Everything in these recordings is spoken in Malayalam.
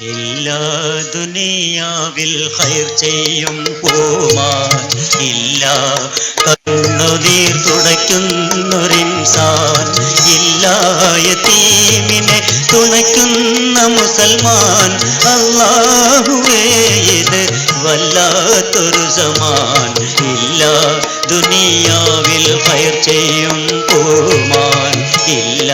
എല്ലാ ദുനിയാവിൽ ഹൈർ ചെയ്യും പൂമാൻ ഇല്ല കണ്ണുനീർ തുടയ്ക്കുന്നൊരിൻസാൻ ഇല്ലായ തീമിനെ തുണയ്ക്കുന്ന മുസൽമാൻ. അള്ളാഹുവേ വല്ലാത്തൊരു സമാൻ. ഇല്ല ദുനിയാവിൽ ഹൈർ ചെയ്യും പൂമാൻ. ഇല്ല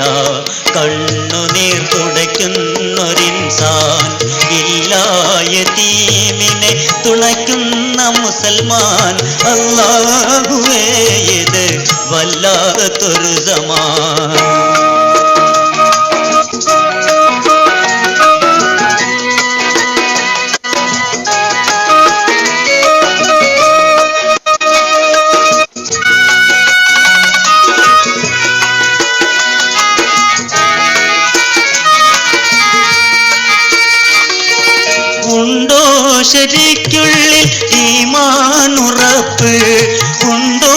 കണ്ണുനീർ തുടയ്ക്കുന്നൊരിൻസാൻ ഇല്ലായ തീമിനെ തുണയ്ക്കുന്ന മുസൽമാൻ അല്ലാഹുവേ ഇത് വല്ലാത്തൊരു സമാൻ ശരിക്കുള്ളിൽ ഈമാനുറപ്പ് ഉണ്ടോ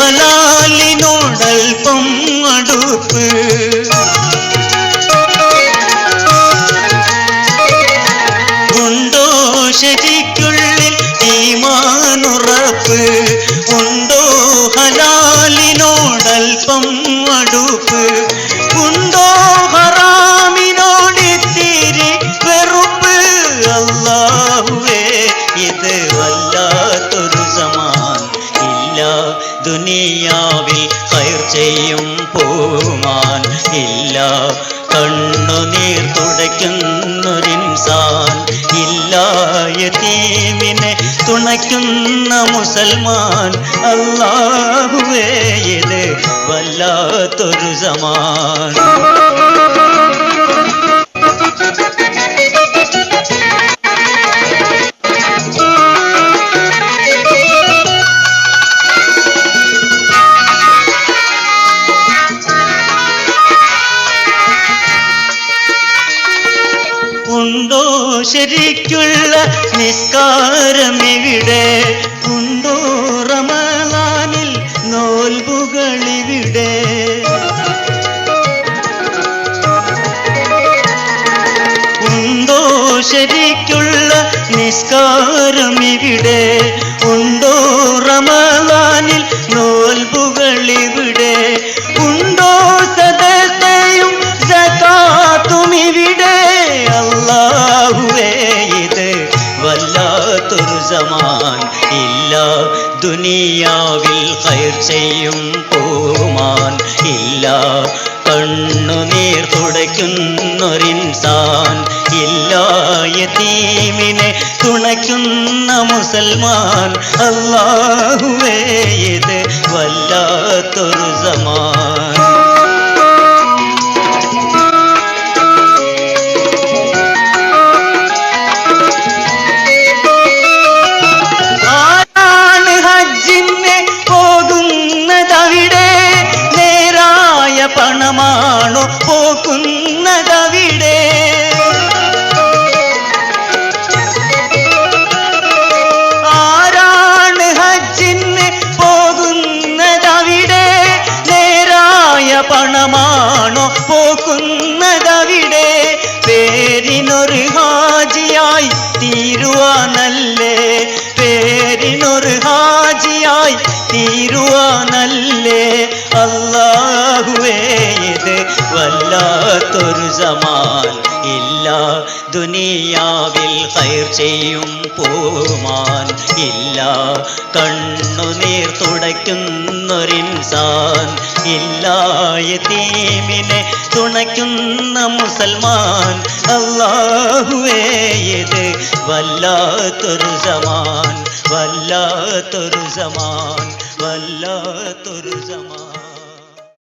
ഹലാലിനോടൽപ്പം അടുപ്പ് ഉണ്ടോ ശരിക്കുള്ളിൽ ഈമാനുറപ്പ് ഉണ്ടോ ദുനിയാവിൽ ഹൈർ ചെയ്യും പൂമാൻ. ഇല്ല കണ്ണുനീർ തുടയ്ക്കുന്നൊരിൻസാൻ. ഇല്ലായ തീമിനെ തുണയ്ക്കുന്ന മുസൽമാൻ. അല്ലാഹുവേ ഇത് വല്ലാത്തൊരു സമാൻ. ശരിക്കുള്ള നിസ്കാരം ഇവിടെ റമലാനിൽ നോൽബുകളിവിടെ ഉണ്ടോ ശരിക്കുള്ള നിസ്കാരം ദുനിയാവിൽ ഹയർ ചെയ്യും പൂമാൻ ഇല്ല കണ്ണുനീർ തുടയ്ക്കുന്നൊരിൻസാൻ. ഇല്ലായ തീമിനെ തുണയ്ക്കുന്ന മുസൽമാൻ. അല്ലാഹുവേ ഇത് വല്ലാത്തൊരു സമാൻ പണമാണോ ഹാജിയായി തീരുവാനല്ലേ? അല്ലാഹുവേ ഇത് വല്ലാത്തൊരു സമാൻ ഇല്ല ദുനിയാവിൽ ഹൈർ ചെയ്യും പോമാൻ. ഇല്ല കണ്ണുനീർ തുടയ്ക്കുന്നൊരിൻസാൻ. ഇല്ലായ തീമിനെ തുണയ്ക്കുന്ന മുസൽമാൻ അള്ളാഹുവേയത് വല്ലാത്തൊരു സമാൻ വല്ലാത്തൊരു സമാൻ വല്ലാത്തൊരു സമാൻ.